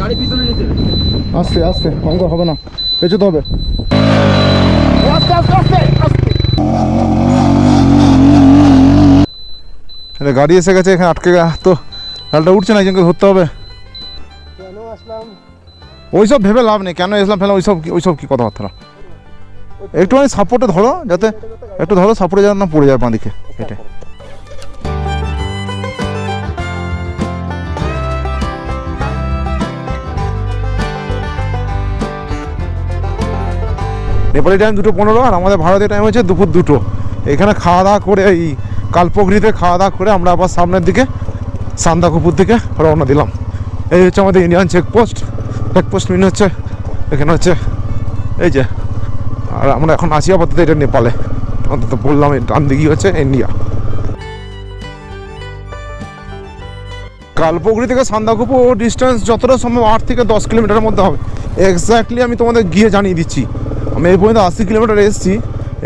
গাড়ি পিছনে নিতে। আস্তে আস্তে অঙ্ক হবে না। পেছোতে হবে। আস্তে আস্তে আস্তে আস্তে। এটা গাড়ি এসে গেছে এখানে আটকে গা। তো ডালটা উঠছে না একজনকে ধরতে হবে। কেন আসলাম? ওইসব ভেবে লাভ নেই। কেন এসলাম ফেলা ওইসব ওইসব কি কথাবার্তা? একটুখানি সাপোর্টে ধরো যাতে একটু ধরো সাপোর্টে যাতে না পড়ে যায় বাঁ দিকে নেপালি টাইম দুটো পনেরো আর আমাদের ভারতীয় টাইম হচ্ছে দুপুর দুটো। এখানে খাওয়া দাওয়া করে এই কালপগড়িতে খাওয়া দাওয়া করে আমরা আবার সামনের দিকে, সান্দাকুপুর দিকে রওনা দিলাম। এই হচ্ছে আমাদের ইন্ডিয়ান চেকপোস্ট চেকপোস্ট মিন হচ্ছে, এখানে হচ্ছে এই যে, আর আমরা এখন আছি আপাতত এটা নেপালে। অন্তত বললাম এই ডান দিকে হচ্ছে ইন্ডিয়া কালপগড়ি থেকে সান্দাকুপুর ডিস্টেন্স যতটা সম্ভব আট থেকে দশ কিলোমিটারের মধ্যে হবে। এক্স্যাক্টলি আমি তোমাদের গিয়ে জানিয়ে দিচ্ছি। আমি এই পর্যন্ত আশি কিলোমিটার এসেছি।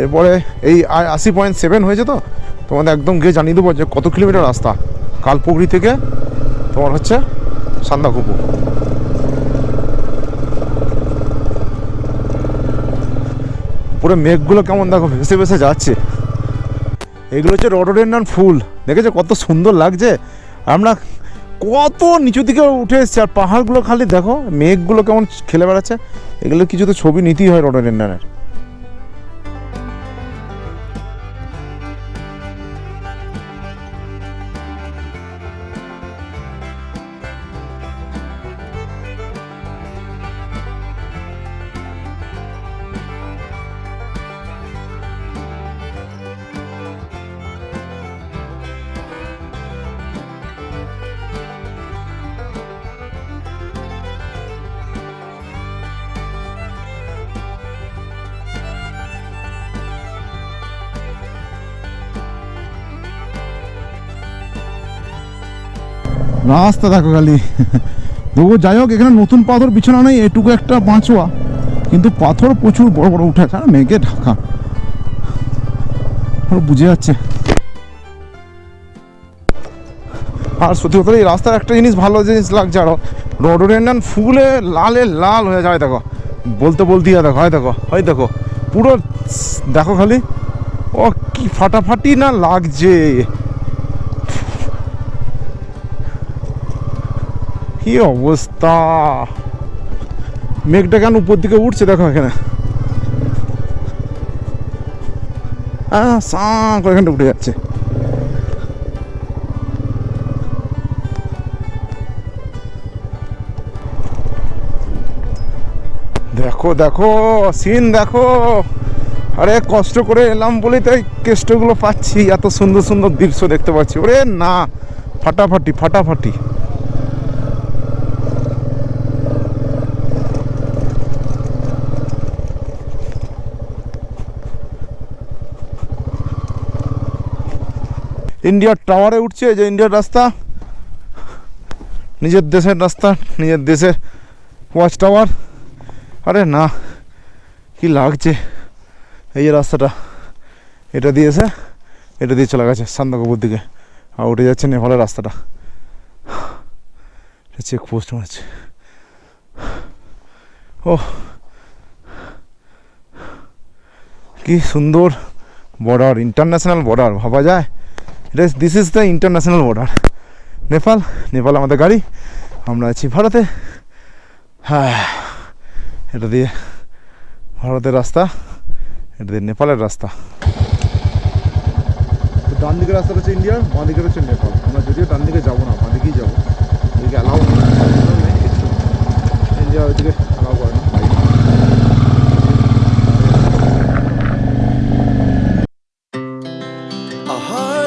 এরপরে এই আশি পয়েন্ট সেভেন হয়েছে তো? তোমাদের একদম গিয়ে জানিয়ে দেবো যে কত কিলোমিটার রাস্তা। কালপগড়ি থেকে তোমার হচ্ছে সান্দাকুপুর পুরো মেঘগুলো কেমন দেখো, ভেসে ভেসে যাচ্ছে। এগুলো হচ্ছে রডোডেন্ডন ফুল। দেখেছ কত সুন্দর লাগছে? আমরা কত নিচু দিকে উঠে এসছে, আর পাহাড়গুলো খালি দেখো, মেঘগুলো কেমন খেলে বেড়াচ্ছে। এগুলো কিছু তো ছবি নিতেই হয় রডোডেন্ডনের রাস্তা দেখো খালি। তবু যাই হোক, এখানে নতুন পাথর, বিছানা নেই, এটুকু একটা বাঁচোয়া। কিন্তু পাথর প্রচুর বড় বড় উঠে আর মেঘে ঢাকা। বুঝে যাচ্ছে। আর সত্যি কথা এই রাস্তার একটা জিনিস, ভালো জিনিস লাগছে আরও। রডোডেন্ডন ফুলে লালে লাল হয়ে যায়, দেখো। বলতে বলতে দেখো, হয় দেখো হয় দেখো। পুরো, দেখো খালি। ও, কি ফাটাফাটি না লাগছে। কি অবস্থা? মেঘটা কেন উপর দিকে উঠছে দেখো এখানে। উঠে যাচ্ছে। দেখো দেখো সিন দেখো। আরে, কষ্ট করে এলাম বলেই তাই কেষ্টগুলো পাচ্ছি। এত সুন্দর সুন্দর দৃশ্য দেখতে পাচ্ছি। ওরে না, ফাটাফাটি ফাটাফাটি। ইন্ডিয়ার টাওয়ারে উঠছে যে ইন্ডিয়ার রাস্তা। নিজের দেশের রাস্তা, নিজের দেশের ওয়াচ টাওয়ার। আরে না, কি লাগছে? এই যে রাস্তাটা, এটা দিয়েছে, এটা দিয়ে চলে গেছে সান্দাকপুর দিকে। আর উঠে যাচ্ছে নেপালের রাস্তাটা। চেক পোস্ট আছে ও কি সুন্দর বর্ডার ইন্টারন্যাশনাল বর্ডার ভাবা যায়? এটা this is the international border Nepal Nepal আমাদের গাড়ি। আমরা আছি ভারতে। হ্যাঁ এটা দিয়ে ভারতের রাস্তা, এটা দিয়ে নেপালের রাস্তা। তো ডান দিকের রাস্তাটা হচ্ছে ইন্ডিয়া বাঁ দিকের হচ্ছে নেপাল আমরা যদিও ডান দিকে যাব না, বাঁ দিকেই যাব। এদিকে অ্যালাউ ইন্ডিয়া ওইদিকে অ্যালাউ করে।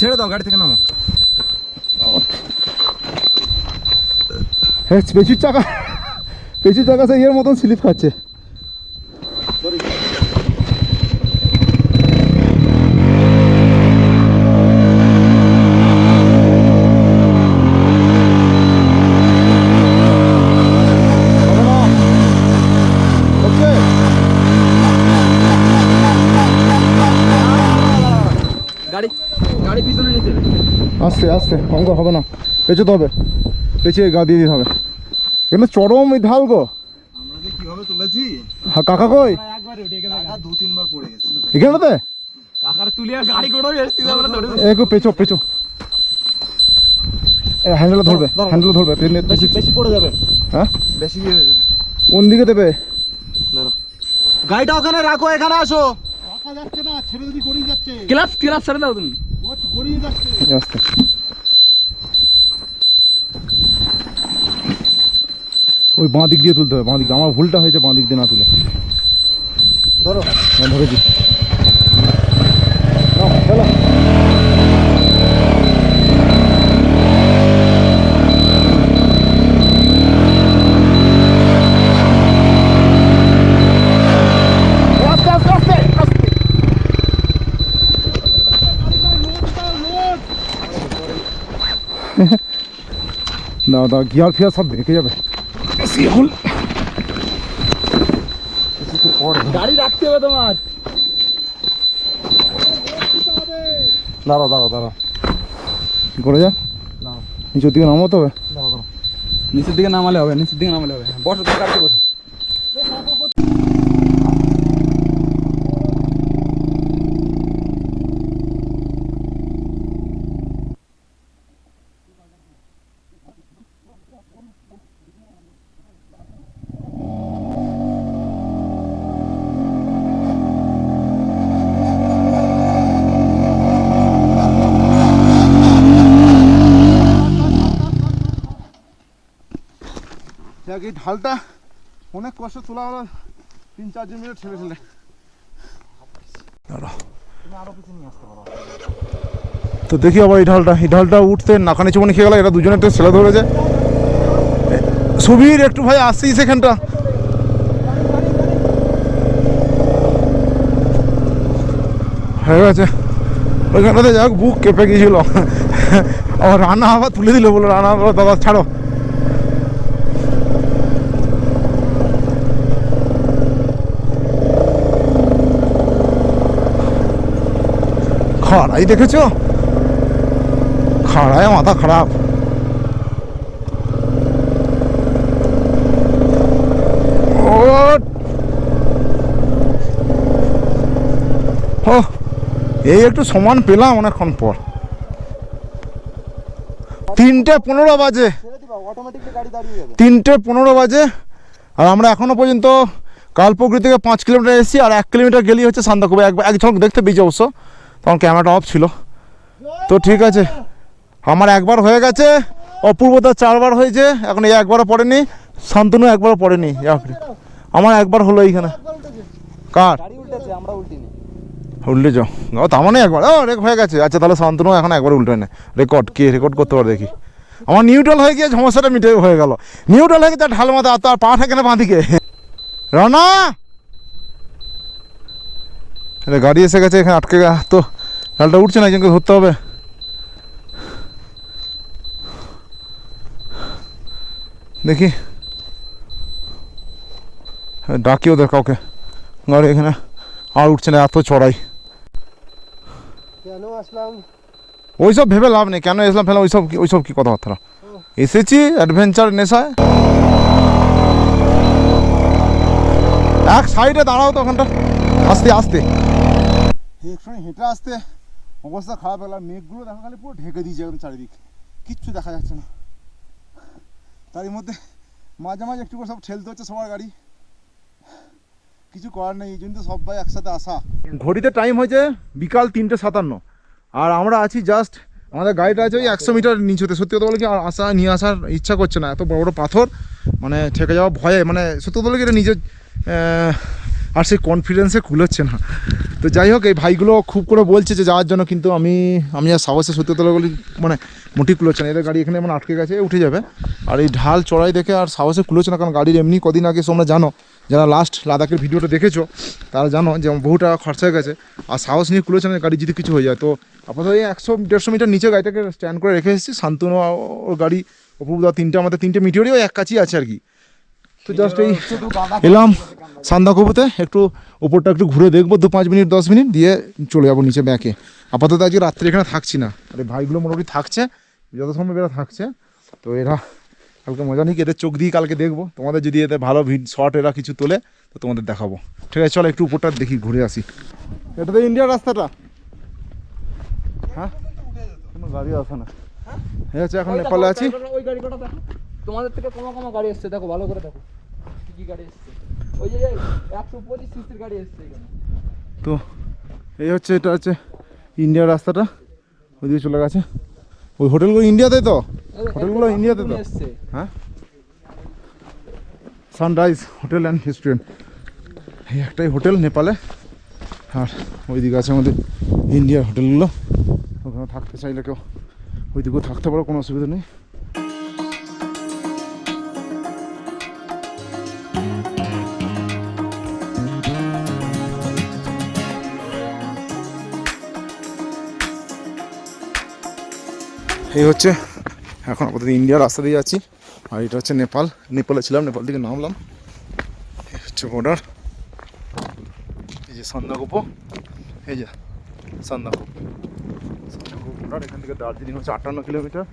ছেড়ে দাও, গাড়ি থেকে নামো। হ্যাঁ পেছুর চাকা পেঁচুর চাকা সে ইয়ের মতন স্লিপ খাচ্ছে গাড়ি গাড়ি পিছনে নিতে হবে। আস্তে অঙ্ক হবে না। পেছোতে হবে। পেছিয়ে গা দিয়ে দিতে হবে। কিন্তু চরম এই ঢাল গো কীভাবে তুলেছি? হ্যাঁ, কাকা কই? টাকা দু তিনবার পড়ে গেছে। এখানেতে? কাকার তুলে আর গাড়ি করে এসছি আমরা ধরে একটু পেছো পেছো হ্যান্ডেল ধরবে হ্যান্ডেল ধরবে। পেছনে- বেশি বেশি পড়ে যাবে। হ্যাঁ? বেশি ইয়ে হয়ে যাবে। কোন দিকে দেবে? দাঁড়াও। গাড়িটা ওখানে রাখো এখানে আসো। ক্লাস ক্লাস ছেড়ে দাও তুমি। আস্তে ওই বাঁ দিক দিয়ে তুলতে হবে বাঁ দিক দিয়ে। আমার ভুলটা হয়েছে বাঁ দিক দিয়ে না তুলে ধরো হ্যাঁ ধরেছি চলো। দাও দাও গিয়ার ফিয়ার সব ভেঙে যাবে শিয়াল গাড়ি রাখতে হবে তোমার। দাঁড়াও দাঁড়াও দাঁড়াও। কি করে যা নিচের দিকে নামাতে হবে? নিচের দিকে নামালে হবে নিচের দিকে নামালে হবে। বসো গাড়িতে বসো। দেখ এই ঢালটা অনেক কষ্ট তোলা হলো তিন চারজন মিনিট ঠেলে ঠেলে। তো দেখি আবার এই ঢালটা এই ঢালটা উঠতে নাকানি চুমনি খেয়ে গেল এটা দুজনে একটু ছেলে ধরেছে। সুবীর একটু ভাই আসছিস সেখানটা হয়ে গেছে। ওইখানটাতে যাক বুক কেঁপে গিয়েছিল। আবার রান্না আবার তুলে দিল বলে রান্না আবার দাদা ছাড়ো। খাড়াই দেখেছ? খাড়ায় মাথা খারাপ। ও এই একটু সমান পেলাম অনেকক্ষণ পর। তিনটে পনেরো বাজে। তিনটে পনেরো বাজে। আর আমরা এখনও পর্যন্ত কালপুকুরি থেকে পাঁচ কিলোমিটার এসেছি, আর এক কিলোমিটার গেলেই হচ্ছে সান্দাকুবা এক এক দেখতে পেয়েছি অবশ্য। তখন ক্যামেরাটা অফ ছিল। তো ঠিক আছে, আমার একবার হয়ে গেছে অপূর্বতা চারবার হয়েছে, এখন এই একবারও পড়েনি, শান্তনু একবারও পড়েনি আমার একবার হলো এইখানে। কার? উল্টে যাও। ও, তার মানে একবার। ও, রেক হয়ে গেছে। আচ্ছা তাহলে শান্তনু এখন একবার উল্টে নে। রেকর্ড কে? রেকর্ড করতে পারে দেখি। আমার নিউট্রাল হয়ে গিয়ে সমস্যাটা মিটে হয়ে গেল। নিউট্রাল হয়ে গিয়ে তার ঢাল মাথা আর তার পা থাকে না বাঁদিকে। রানা! আরে গাড়ি এসে গেছে এখানে আটকে তো ঢালটা উঠছে না একজনকে ধরতে হবে। দেখি। ডাকি ওদের কাউকে। গাড়ি এখানে আর উঠছে না এত চড়াই। কেন আসলাম? ওইসব ভেবে লাভ নেই। কেন এসলাম ফেলাম ওইসব ওইসব কি কথাবার্তা? এসেছি অ্যাডভেঞ্চার নেশায়। এক সাইডে দাঁড়াও তো ওখানটা। আস্তে আস্তে। একটু হেঁটে আসতে অবস্থা খারাপ হলো আর মেঘগুলো দেখা খালি পুরো ঢেকে দিয়েছে একদম চারিদিক। কিচ্ছু দেখা যাচ্ছে না। তারই মধ্যে মাঝে মাঝে একটু করে সব ঠেলতে হচ্ছে সবার গাড়ি। কিছু করার নেই, এই জন্য তো সবাই একসাথে আসা। ঘড়িতে টাইম হয়েছে বিকাল তিনটে সাতান্ন। আর আমরা আছি জাস্ট আমাদের গাড়িটা আছে ওই একশো মিটার নিচুতে। সত্যি কথা বলে কি আর আসা, নিয়ে আসার ইচ্ছা করছে না। এত বড় বড় পাথর মানে ঠেকে যাওয়া ভয়ে মানে সত্যি কথা বলে কি এটা নিজের আর সেই কনফিডেন্সে খুলেছে না। তো যাই হোক, এই ভাইগুলো খুব করে বলছে যে যাওয়ার জন্য, কিন্তু আমি আমি আর সাহসে সত্যি কথা বলি মানে মোটি কুলোচ্ছে না। এদের গাড়ি এখানে মানে আটকে গেছে, উঠে যাবে। আর এই ঢাল চড়াই দেখে আর সাহসে কুলোচ্ছে না, কারণ গাড়ির এমনি কদিন আগে, তোমরা জানো, যারা লাস্ট লাদাখের ভিডিওটা দেখেছ, তারা জানো যে বহু টাকা খরচা হয়ে গেছে। আর সাহস নিয়ে কুলোচ্ছে না, গাড়ি যদি কিছু হয়ে যায়। তো আপাতত এই একশো, দেড়শো মিটার নিচে গাড়িটাকে স্ট্যান্ড করে রেখে এসেছি। শান্তনু ওর গাড়ি অপূর্বদা তিনটে, আমাদের তিনটে মিটিওরই এক কাছেই আছে আর কি। তো জাস্ট এই এলাম সান্দাকবুতে একটু উপরটা একটু ঘুরে দেখব দু পাঁচ মিনিট দশ মিনিট দিয়ে চলে যাব নিচে ব্যাকে আপাতত আজকে রাত্রে এখানে থাকছি না। আরে ভাইগুলো মোটামুটি থাকছে যত সময় এরা থাকছে। তো এরা কালকে মজা নিক এদের চোখ দিয়ে কালকে দেখব। তোমাদের যদি এদের ভালো ভিড শর্ট এরা কিছু তোলে তো তোমাদের দেখাবো। ঠিক আছে চলো একটু উপরটা দেখি ঘুরে আসি। এটা তো ইন্ডিয়ার রাস্তাটা। হ্যাঁ? কোনো গাড়ি আসে না। হ্যাঁ? এখন নেপালে আছি। ওই গাড়ি তোমাদের থেকে কমা কমা গাড়ি এসছে দেখো ভালো করে দেখো। কি কি গাড়ি এসছে। ওই যে একশো পঁচিশ সিসির গাড়ি এসছে এখানে। তো এই হচ্ছে এটা হচ্ছে ইন্ডিয়ার রাস্তাটা। ওইদিকে চলে গেছে। ওই হোটেলগুলো ইন্ডিয়াতে তো? হোটেলগুলো ইন্ডিয়াতে তো? হ্যাঁ? সানরাইজ হোটেল অ্যান্ড রেস্টুরেন্ট এই একটাই হোটেল নেপালে। আর ওইদিকে আছে আমাদের ইন্ডিয়ার হোটেলগুলো। ওখানে থাকতে চাইলে কেউ ওইদিকেও থাকতে পারো কোনো অসুবিধা নেই। এই হচ্ছে এখন আপাতত ইন্ডিয়ার রাস্তা দিয়ে যাচ্ছি। আর এটা হচ্ছে নেপাল। নেপালে ছিলাম, নেপাল থেকে নামলাম। এই হচ্ছে বর্ডার এই যে সন্দাকোপো এই যে সন্দাকোপ বর্ডার এখান থেকে দার্জিলিং হচ্ছে আটান্ন কিলোমিটার।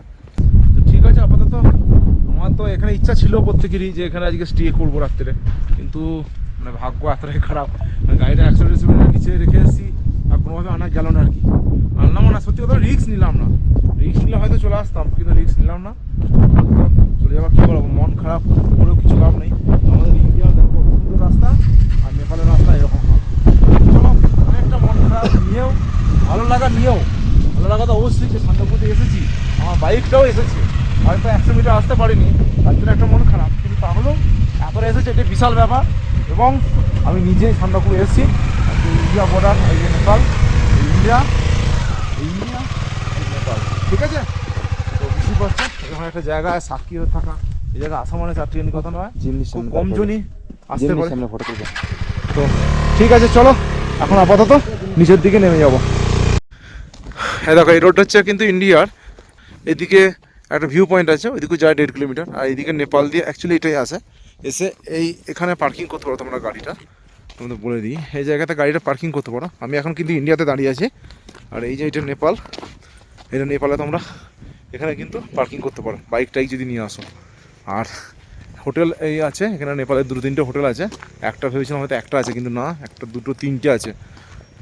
তো ঠিক আছে, আপাতত আমার তো এখানে ইচ্ছা ছিল প্রত্যেকেরই যে এখানে আজকে স্টে করব রাত্রে। কিন্তু মানে ভাগ্য এতটাই খারাপ। মানে গাড়িটা অ্যাক্সিডেন্ট নিচে রেখে এসেছি, আর কোনোভাবে আনা গেল না আর কি। আনলাম না সত্যি কথা রিস্ক নিলাম না। রিস্ক নিলে হয়তো চলে আসতাম, কিন্তু রিস্ক নিলাম না। চলে যাওয়া কী করব মন খারাপ, করেও কিছু লাভ নেই। আমাদের ইন্ডিয়া দেখো সুন্দর রাস্তা আর নেপালের রাস্তা এরকম অনেকটা মন খারাপ নিয়েও, ভালো লাগা নিয়েও, ভালো লাগা তো অবশ্যই যে শান্তপুরে এসেছি, আমার বাইকটাও এসেছে। হয়তো একশো মিটার আসতে পারিনি, তার জন্য একটা মন খারাপ, কিন্তু তাহলেও এতটা এসেছে এটা বিশাল ব্যাপার, এবং আমি নিজেই শান্তপুর এসেছি ইন্ডিয়া বর্ডার এই যে নেপাল ইন্ডিয়া এই ইন্ডিয়া এই নেপাল ঠিক আছে? তো বুঝতে পারছ এরকম একটা জায়গায় সাক্ষী হয়ে থাকা। এই জায়গায় আসা মানে চারটি কথা নয়। খুব কম জনই আসতে পারে। তো ঠিক আছে চলো। এখন আপাতত নিচের দিকে নেমে যাব। হ্যাঁ দেখো এই রোডটা হচ্ছে কিন্তু ইন্ডিয়ার। এদিকে একটা ভিউ পয়েন্ট আছে ওইদিকে যায় দেড় কিলোমিটার। আর এইদিকে নেপাল দিয়ে অ্যাকচুয়ালি এটাই আসে। এসে এই এখানে পার্কিং করতে পারো তোমরা গাড়িটা। তোমাদের বলে দিই এই জায়গাতে গাড়িটা পার্কিং করতে পারো। আমি এখন কিন্তু ইন্ডিয়াতে দাঁড়িয়ে আছি। আর এই যে এটা নেপাল। এটা নেপালে তোমরা। এখানে কিন্তু পার্কিং করতে পারো। বাইক টাইক যদি নিয়ে আসো। আর হোটেল এই আছে, এখানে নেপালের দু তিনটে হোটেল আছে। একটা ভেবেছিলাম হয়তো একটা আছে, কিন্তু না, একটা দুটো তিনটে আছে।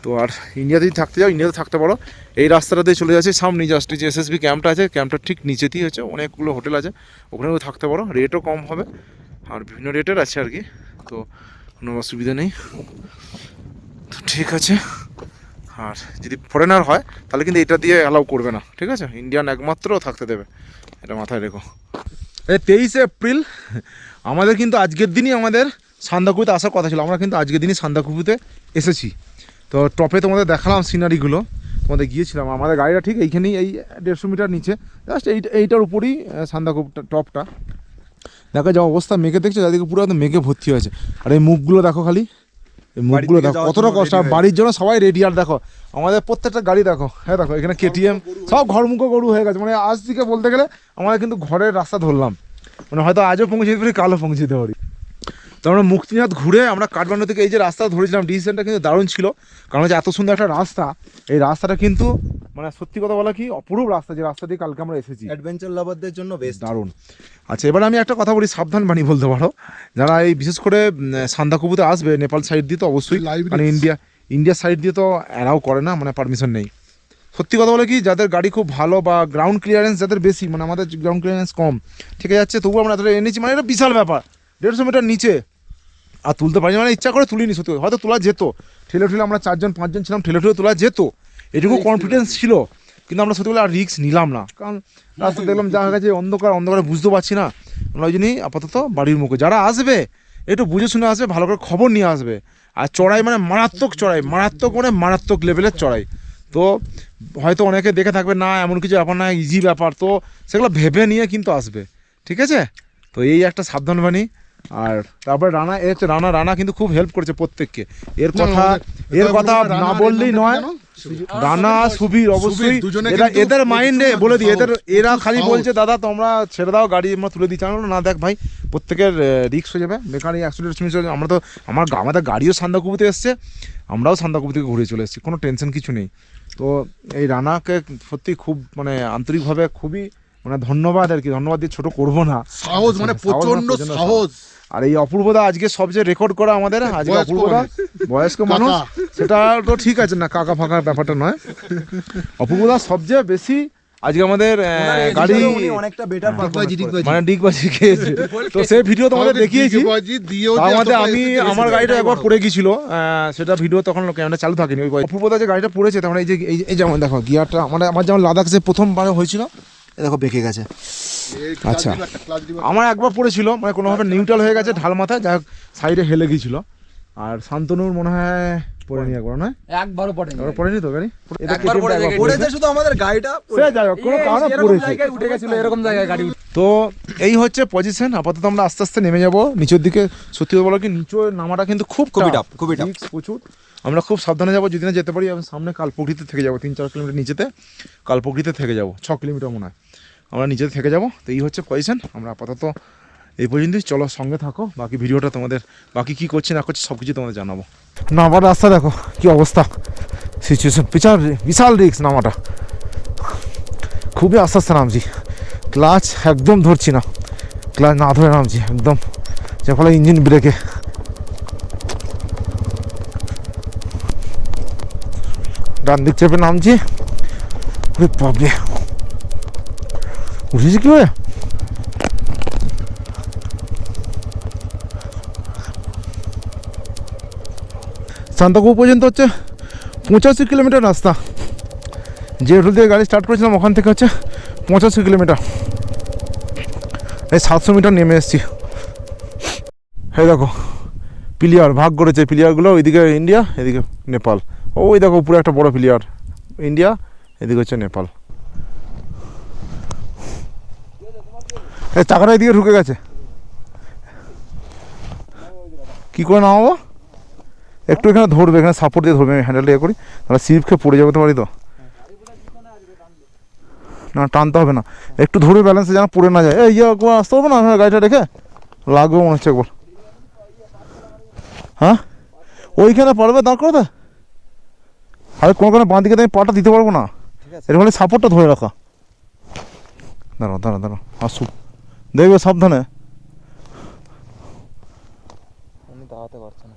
তো আর ইন্ডিয়াতেই থাকতে যাও, ইন্ডিয়াতে থাকতে পারো। এই রাস্তাটা দিয়ে চলে যাচ্ছে সামনে জাস্ট যে এসএসবি ক্যাম্পটা আছে ক্যাম্পটার ঠিক নিচেতেই হচ্ছে অনেকগুলো হোটেল আছে। ওখানেও থাকতে পারো রেটও কম হবে। আর বিভিন্ন রেটের আছে আর কি। তো কোনো অসুবিধা নেই। তো ঠিক আছে। আর যদি ফরেনার হয়, তাহলে কিন্তু এটা দিয়ে অ্যালাউ করবে না, ঠিক আছে? ইন্ডিয়ান একমাত্র থাকতে দেবে, এটা মাথায় রেখো। এই তেইশে এপ্রিল, আমাদের কিন্তু আজকের দিনই আমাদের সান্দাকুপিতে আসার কথা ছিল, আমরা কিন্তু আজকের দিনই সান্দাকুবিতে এসেছি। তো টপে তোমাদের দেখালাম সিনারিগুলো তোমাদের গিয়েছিলাম, আমাদের গাড়িটা ঠিক এইখানেই, এই দেড়শো মিটার নিচে জাস্ট এই, এইটার উপরই সান্দাকুপটা টপটা। দেখো যা অবস্থা মেঘে দেখছ? যাদেরকে পুরো মেঘে ভর্তি হয়েছে। আর এই মুখগুলো দেখো খালি। মুখগুলো দেখো কতটা কষ্ট। বাড়ির জন্য সবাই রেডি আর দেখো আমাদের প্রত্যেকটা গাড়ি দেখো হ্যাঁ দেখো এখানে কেটিএম সব ঘরমুখো গরু হয়ে গেছে। মানে আজ থেকে বলতে গেলে আমরা কিন্তু ঘরের রাস্তা ধরলাম। মানে হয়তো আজও পৌঁছে যেতে পারি কালো পৌঁছে দিতে পারি। তো আমরা মুক্তিনাথ ঘুরে আমরা কাঠমান্ডু থেকে এই যে রাস্তা ধরেছিলাম ডিসিশনটা কিন্তু দারুণ ছিল। কারণ হচ্ছে এত সুন্দর একটা রাস্তা এই রাস্তাটা কিন্তু মানে সত্যি কথা বলা কি অপরূপ রাস্তা যে রাস্তা দিয়ে কালকে আমরা এসেছি। অ্যাডভেঞ্চার লাভারদের জন্য বেশ দারুণ। আচ্ছা এবার আমি একটা কথা বলি সাবধান বাণী বলতে পারো। যারা এই বিশেষ করে উম, সান্দাকবুতে আসবে নেপাল সাইড দিয়ে তো অবশ্যই। মানে ইন্ডিয়া ইন্ডিয়া সাইড দিয়ে তো অ্যালাউ করে না মানে পারমিশন নেই। সত্যি কথা বলে কি যাদের গাড়ি খুব ভালো বা গ্রাউন্ড ক্লিয়ারেন্স যাদের বেশি মানে আমাদের গ্রাউন্ড ক্লিয়ারেন্স কম ঠিক যাচ্ছে তবুও আমরা এতটা এনেছি মানে এটা বিশাল ব্যাপার। দেড়শো মিটার নিচে আর তুলতে পারি মানে ইচ্ছা করে তুলিনি সত্যি হয়তো তোলা যেত। ঠেলে ঠেলে আমরা চারজন পাঁচজন ছিলাম ঠেলে ঠেলে তোলা যেত। এটুকু কনফিডেন্স ছিল। কিন্তু আমরা সত্যি বলে আর রিস্ক নিলাম না। কারণ রাস্তা দেখলাম যা হয়ে গেছে অন্ধকার অন্ধকারে বুঝতে পারছি না। আমরা ওই জন্যই আপাতত বাড়ির মুখে। যারা আসবে একটু বুঝে শুনে আসবে ভালো করে খবর নিয়ে আসবে। আর চড়াই মানে মারাত্মক চড়াই। মারাত্মক মানে মারাত্মক লেভেলের চড়াই। তো হয়তো অনেকে দেখে থাকবে না এমন কিছু ব্যাপার না ইজি ব্যাপার। তো সেগুলো ভেবে নিয়ে কিন্তু আসবে। ঠিক আছে? তো এই একটা সাবধান বাণী আর তারপরে রানা এর হচ্ছে রানা রানা কিন্তু খুব হেল্প করেছে প্রত্যেককে। এর কথা এর কথা না বললেই নয়। রানা সুবীর অবশ্যই। এরা এদের মাইন্ডে বলে দিই এদের এরা খালি বলছে দাদা তোমরা ছেড়ে দাও গাড়ি আমরা তুলে দিচ্ছি বললাম, না দেখ ভাই প্রত্যেকের রিক্স হয়ে যাবে। বেকারি অ্যাক্সিডেন্ট আমরা তো আমার আমাদের গাড়িও সান্দাকুবুতে এসছে। আমরাও সান্দাকুবু থেকে ঘুরে চলে এসেছি। কোনো টেনশন কিছু নেই। তো এই রানাকে সত্যি খুব মানে আন্তরিকভাবে খুবই মানে ধন্যবাদ আর কি ধন্যবাদ দিয়ে ছোট করব না। সাহস মানে মানে প্রচণ্ড প্রচণ্ড সাহস। আর এই অপূর্বদা আজকে সবচেয়ে রেকর্ড করা আমাদের আজকে বয়স্ক অপূর্বদা বয়স্ক মানুষ। সেটা তো ঠিক আছে না কাকা ফাঁকা ব্যাপারটা নয়। অপূর্বদা সবচেয়ে বেশি আজকে আমাদের গাড়ি অনেকটা বেটার। মানে ডিগবাজি খেয়েছে। তো সেই ভিডিও তোমাদের আমাদের দেখিয়েছি। এতটা আমি আমার গাড়িটা একবার পড়ে গিয়েছিল সেটা ভিডিও তখন ক্যামেরা চালু থাকেনি। ওই অপূর্বদা যে গাড়িটা পড়েছে তখন এই যে এই- যেমন দেখো গিয়ারটা আমার আমার যেমন লাদাখ যে প্রথমবার হয়েছিল দেখো বেঁকে গেছে। আচ্ছা। আমার একবার পড়েছিল মানে কোনোভাবে নিউট্রাল হয়ে গেছে ঢাল মাথায় যাই হোক সাইডে হেলে গিয়েছিল। আর শান্তনুর মনে হয় পড়েনি একবার নয়? একবারও পড়েনি। একবার পড়েনি তো গাড়ি? এটা পড়েছে। শুধু আমাদের গাড়িটা সে যাই হোক, কোনো এই কারণে এরকম পড়েছে। জায়গায় উঠে গেছিল এরকম জায়গায় গাড়ি তো এই হচ্ছে পজিশন আপাতত আমরা আস্তে আস্তে নেমে যাব। নিচের দিকে সত্যি বলো কি নিচে নামাটা কিন্তু খুব খুবই tough, খুবই tough। প্রচুর। আমরা খুব সাবধানে যাব যদি না যেতে পারি আমি সামনে কালপুকুরিতে থেকে যাব তিন চার কিলোমিটার নিচেতে কালপুকুরিতে থেকে যাব ছ কিলোমিটার মনে হয়। আমরা নিজেদের থেকে যাব। তো এই হচ্ছে পজিশন আমরা আপাতত এই পর্যন্তই। চলো সঙ্গে থাকো। বাকি ভিডিওটা তোমাদের, বাকি কি করছে, না করছে সব কিছু তোমাদের জানাব। নামার রাস্তা দেখো কি অবস্থা। সিচুয়েশন বিশাল বিশাল রিক্স নামাটা। খুবই আস্তে আস্তে নামছি। ক্লাচ একদম ধরছি না। ক্লাচ না ধরে নামছি, একদম। যার ফলে ইঞ্জিন ব্রেকে ডান দিক চেপে নামছি। বাবরে উঠেছি কি ভাই সান্তাকুপ পর্যন্ত হচ্ছে পঁচাশি কিলোমিটার রাস্তা যে রোড দিয়ে গাড়ি স্টার্ট করেছিলাম ওখান থেকে হচ্ছে পঁচাশি কিলোমিটার এই সাতশো মিটার নেমে এসেছি এই দেখো প্লেয়ার ভাগ করেছে প্লেয়ারগুলো ওইদিকে ইন্ডিয়া এদিকে নেপাল ওই দেখো উপরে একটা বড় প্লেয়ার ইন্ডিয়া এদিকে হচ্ছে নেপাল চাকাটা এদিকে ঢুকে গেছে। কি করে নামাবো একটু এখানে ধরবে এখানে সাপোর্ট দিয়ে ধরবে আমি হ্যান্ডেল ইয়ে করি। তাহলে সিপ খেয়ে পড়ে যাবে তো পারি তো। না টানতে হবে না। একটু ধরে ব্যালেন্সে যেন পড়ে না যায়। এই ইয়ে আসতে হবে না? হ্যাঁ, গাড়িটা রেখে? লাগবে মনে হচ্ছে একবার। হ্যাঁ? ওইখানে পারবে? দাঁড় করবে আরে কোনো কোনো বাঁ দিকে তো আমি পাটা দিতে পারব না। এর ফলে সাপোর্টটা ধরে রাখা। দাঁড়াও দাঁড়াও দাঁড়াও। আসুক। দেখবে সাবধানে। উনি দাঁড়াতে পারছে না।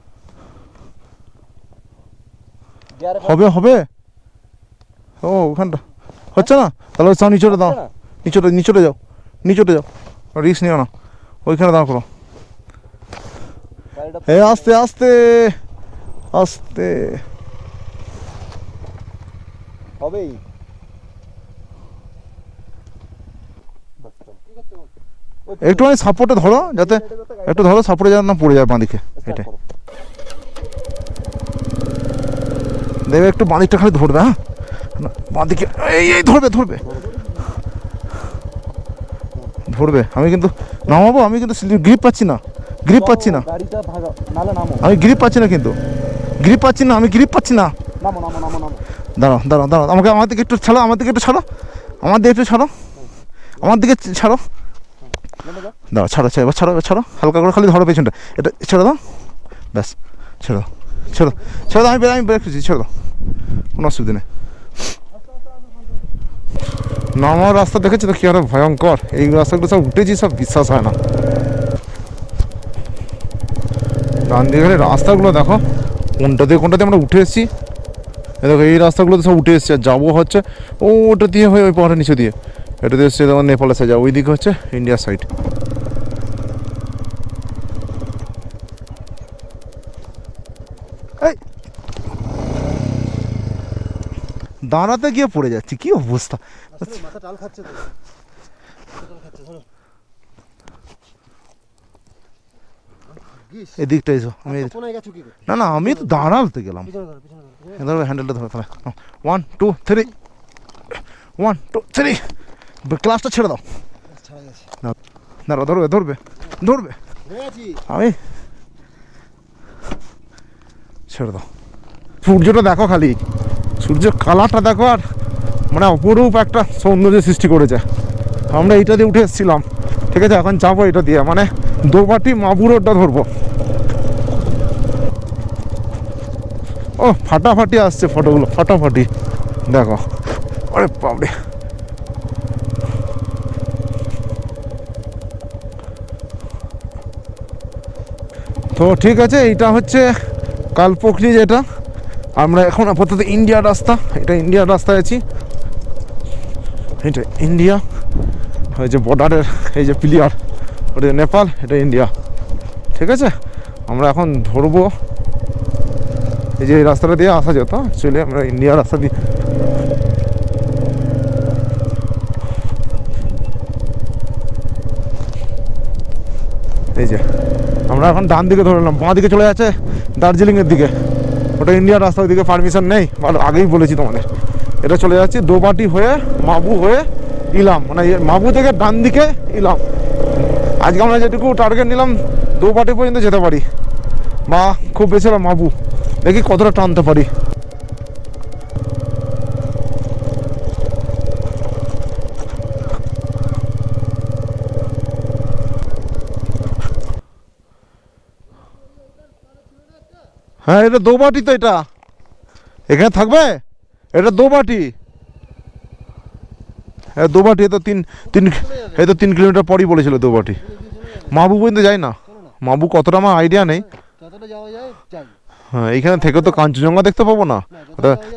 হবে হবে? ও ওখানটা। হচ্ছে না? তাহলে চাও নিচোটা দাও নিচোটা নিচোটা যাও। নিচোটা যাও। রিস্ক নিও না। ওইখানে দাঁড় করো। এ আস্তে আস্তে! আস্তে! হবেই। একটুখানি সাপোর্টে ধরো যাতে একটু ধরো সাপোর্টে যেন না পড়ে যায় বাঁদিকে। এটা দেবে একটু বাঁদিকটা খালি ধরবে হ্যাঁ? বাঁদিকে এই এই ধরবে ধরবে। ধরবে। আমি কিন্তু নামাবো আমি কিন্তু গ্রিপ পাচ্ছি না গ্রিপ পাচ্ছি না। আমি গ্রিপ পাচ্ছি না কিন্তু। গ্রিপ পাচ্ছি না আমি গ্রিপ পাচ্ছি না। দাঁড়াও দাঁড়াও দাঁড়াও আমাকে আমার দিকে একটু ছাড়ো আমার দিকে একটু ছাড়ো। আমার দিকে একটু ছাড়ো আমার দিকে ছাড়ো। দাঁড়াও ছাড়ো এবার ছাড়ো এবার ছাড়ো। হালকা করে, খালি ধরো পেছনটা। এটা ছেড়ে দাও। ব্যাস, ছেড়ে দাও ছেড়ে দাও। দাও, আমি আমি ব্রেক দিচ্ছি ছেড়ে দাও। কোনো অসুবিধা নেই। নামার রাস্তা দেখেছি তো কি আরও ভয়ঙ্কর? এই রাস্তাগুলো সব উঠেছি, সব বিশ্বাস হয় না। ডান রাস্তাগুলো দেখো। কোনটা দিয়ে কোনটা দিয়ে আমরা উঠে এসেছি? দেখো, এই রাস্তাগুলোতে সব উঠে এসছে, আর যাব হচ্ছে ও ওটা দিয়ে হয়ে ওই পাহাড়ের নিচে দিয়ে। এটা দিয়ে তোমার নেপালের সাইড ওই দিকে হচ্ছে ইন্ডিয়ার সাইড। দাঁড়াতে গিয়ে পড়ে যাচ্ছি কি অবস্থা? এদিকটা এসো আমি করতে না না আমি তো দাঁড়াতে গেলাম। ধরো হ্যান্ডেলটা ধরো তাহলে one two three one two three ক্লাসটা ছেড়ে দাও। দাঁড়া ধরবে ধরবে ধরবে। আমি ছেড়ে দাও। সূর্যটা দেখো খালি। সূর্যের কালারটা দেখো আর মানে অপরূপ একটা সৌন্দর্য সৃষ্টি করেছে। আমরা এইটা দিয়ে উঠে এসেছিলাম। ঠিক আছে, এখন যাব এটা দিয়ে। মানে দোবাটি মাবুরোডটা ধরবো। ও, ফাটাফাটি আসছে ফটোগুলো ফাটাফাটি। দেখো। আরে বাবরে তো ঠিক আছে, এইটা হচ্ছে কালপকরি যেটা। আমরা এখন আপাতত ইন্ডিয়ার রাস্তা, এটা ইন্ডিয়ার রাস্তায় আছি। এটা ইন্ডিয়া ওই যে বর্ডারের, এই যে প্লেয়ার, ওটা নেপাল, এটা ইন্ডিয়া। ঠিক আছে, আমরা এখন ধরবো। এই যে এই রাস্তাটা দিয়ে আসা যেত চলে আমরা ইন্ডিয়ার রাস্তা দিয়ে। এই যে আমরা এখন ডান দিকে ধরলাম বাঁ দিকে চলে যাচ্ছে দার্জিলিংয়ের দিকে। ওটা ইন্ডিয়ার রাস্তার দিকে পারমিশন নেই ভালো আগেই বলেছি তোমাদের। এটা চলে যাচ্ছি দোবাটি হয়ে মাবু হয়ে ইলাম মানে মাবু থেকে ডান দিকে ইলাম। আজকে আমরা যেটুকু টার্গেট নিলাম, দোবাটি পর্যন্ত যেতে পারি, বা খুব বেশি মাবু। দেখি কতটা টানতে পারি। হ্যাঁ এটা দোবাটি তো এটা। এখানে থাকবে? এটা দোবাটি। হ্যাঁ দোবাটি, এ তো তিন তিন, এ তো তিন কিলোমিটার পরই বলেছিল দোবাটি। মাবু পর্যন্ত যাই না। মাবু কতটা আমার আইডিয়া নেই। যায় হ্যাঁ এইখানে থেকে তো কাঞ্চনজঙ্ঘা দেখতে পাবো না।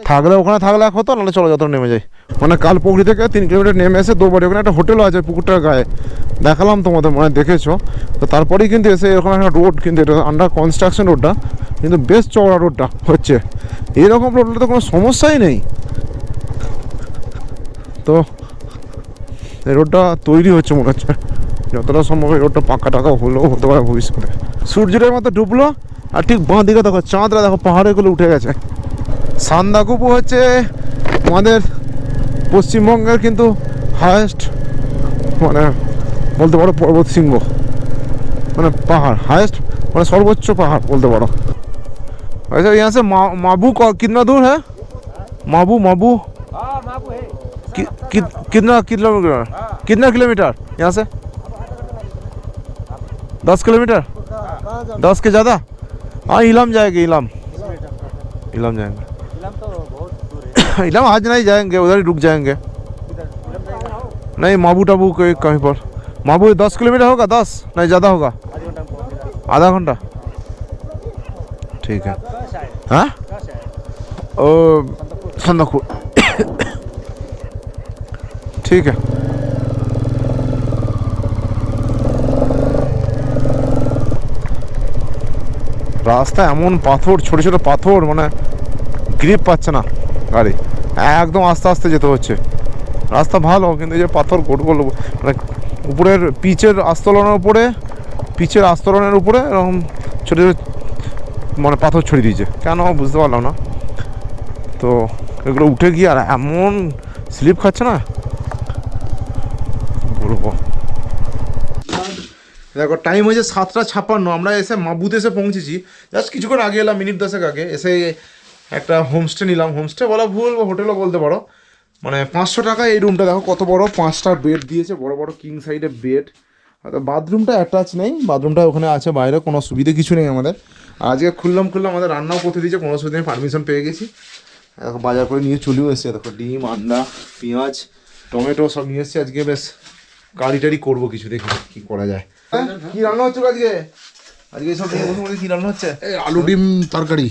থাকলে ওখানে থাকলে এক হতো, নাহলে চলো যত নেমে যাই। মানে কাল পুকুরি থেকে তিন কিলোমিটার নেমে এসে দুবারে ওখানে একটা হোটেলও আছে পুকুরটার গায়ে। দেখালাম তোমাদের মানে দেখেছ। তো তারপরেই কিন্তু এসে এরকম একটা রোড কিন্তু এটা আন্ডার কনস্ট্রাকশন রোডটা কিন্তু বেশ চওড়া রোডটা হচ্ছে। এরকম রোডটা তো কোনো সমস্যাই নেই। তো এই রোডটা তৈরি হচ্ছে মনে হচ্ছে। যতটা সম্ভব এই রোডটা পাকা টাকা হলেও হতে পারে ভবিষ্যতে। সূর্যের মতো ডুবলো আর ঠিক বাঁ দিকে দেখো চাঁদরা দেখো পাহাড়েগুলো উঠে গেছে সান্দাকুপু হচ্ছে আমাদের পশ্চিমবঙ্গের কিন্তু হায়েস্ট মানে বলতে পারো পর্বত শৃঙ্গ মানে পাহাড় হায়েস্ট মানে সর্বোচ্চ পাহাড় বলতে পারো वैसे यहाँ से मा, माबू को- कितना दूर है माबू माबू हाँ मापू है कि, कि, कितना किलोमीटर कितना किलोमीटर यहाँ से दस किलोमीटर दस के ज़्यादा हाँ इलाम जाएँगे इलाम। इलाम जाएँगे। इलाम तो बहुत दूर है। इलाम आज नहीं जाएँगे उधर ही रुक जाएँगे। नहीं माबू टाबू के कहीं पर। माबू दस किलोमीटर होगा दस नहीं ज़्यादा होगा। आधे घंटा ठीक है। हाँ? संदकपुर। ठीक है। রাস্তা এমন পাথর, ছোট ছোট পাথর মানে গ্রিপ পাচ্ছে না গাড়ি। একদম আস্তে আস্তে যেতে হচ্ছে। রাস্তা ভালো, কিন্তু এই যে পাথর গোটগুলো মানে উপরের পিচের আস্তরণের উপরে, পিচের আস্তরণের উপরে এরকম ছোট ছোট মানে পাথর ছড়িয়ে দিয়েছে। কেন? বুঝতে পারলাম না। তো এগুলো উঠে গিয়ে আর এমন স্লিপ খাচ্ছে না। বলব। দেখো টাইম হয়েছে সাতটা ছাপ্পান্ন, আমরা এসে মাবুতে এসে পৌঁছেছি। জাস্ট কিছুক্ষণ আগে এলাম মিনিট দশেক আগে। এসে একটা হোমস্টে নিলাম। হোমস্টে বলা ভুল বা হোটেলও বলতে পারো। মানে পাঁচশো টাকা এই রুমটা দেখো কত বড়, পাঁচটা বেড দিয়েছে, বড় বড় কিং সাইডের বেড বাথরুমটা অ্যাটাচ নেই বাথরুমটা ওখানে আছে বাইরে, কোনো সুবিধে কিছু নেই আমাদের। আজকে খুললাম খুললাম, আমাদের রান্নাও করতে দিয়েছে, কোনো সুবিধা নেই পারমিশন পেয়ে গেছি। দেখো, বাজার করে নিয়ে চলেও এসেছে। দেখো, ডিম, আন্ডা, পেঁয়াজ, টমেটো সব নিয়ে এসেছি। আজকে বেশ কারি টারি করব কিছু দেখি কি করা যায়। হ্যাঁ? কি রান্না হচ্ছে আজকে? আজকে সব কি রান্না হচ্ছে? আলু ডিম তরকারি।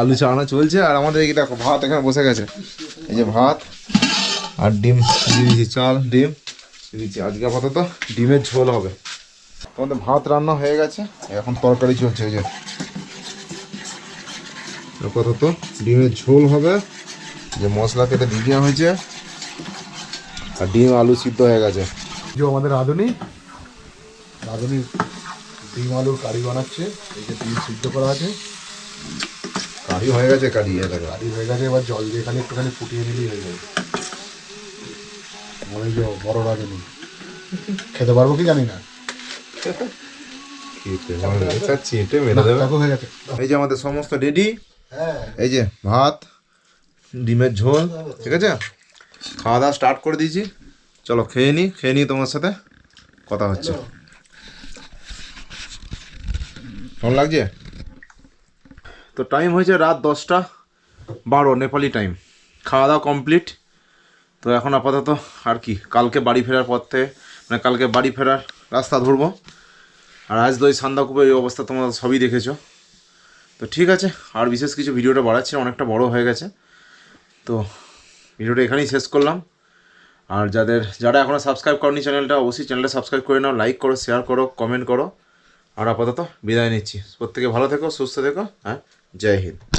আলু চালানো চলছে আর আমাদের এই দেখো ভাত এখানে বসে গেছে। এই যে ভাত আর ডিম দিয়েছি চাল ডিম দিয়ে দিচ্ছি আজকে আপাতত ডিমের ঝোল হবে। তোমাদের ভাত রান্না হয়ে গেছে এখন তরকারি চলছে এই যে। আপাতত ডিমের ঝোল হবে যে মশলা কেটে দিয়ে দেওয়া হয়েছে। আর ডিম আলু সিদ্ধ হয়ে গেছে। যে আমাদের রাঁধুনি রাঁধুনি ডিম আলুর কারি বানাচ্ছে এই যে ডিম সিদ্ধ করা আছে। কারি হয়ে গেছে কারি কারি হয়ে গেছে এবার জল দিয়ে এখানে একটুখানি ফুটিয়ে নিলেই হয়ে যাবে। এই যে বড় রাঁধুনি খেতে পারব কি জানি না। এই যে আমাদের সমস্ত রেডি হ্যাঁ। এই যে ভাত ডিমের ঝোল ঠিক আছে? খাওয়া দাওয়া স্টার্ট করে দিয়েছি। চলো খেয়ে নিই খেয়ে নিই তোমার সাথে কথা হচ্ছে। কেমন লাগছে? তো টাইম হয়েছে রাত দশটা বারো নেপালি টাইম খাওয়া দাওয়া কমপ্লিট তো এখন আপাতত আর কি কালকে বাড়ি ফেরার পথে মানে কালকে বাড়ি ফেরার রাস্তা ধরবো। আর আজ তো ওই সান্দাকুপের এই অবস্থা তোমরা সবই দেখেছ। তো ঠিক আছে আর বিশেষ কিছু ভিডিওটা বাড়াচ্ছি অনেকটা বড় হয়ে গেছে। তো ভিডিওটা এখানেই শেষ করলাম। আর যাদের, যারা এখনও সাবস্ক্রাইব করনি চ্যানেলটা অবশ্যই চ্যানেলটা সাবস্ক্রাইব করে নাও লাইক করো শেয়ার করো কমেন্ট করো। আর আপাতত বিদায় নিচ্ছি। প্রত্যেকে ভালো থেকো, সুস্থ থেকো হ্যাঁ? জয় হিন্দ।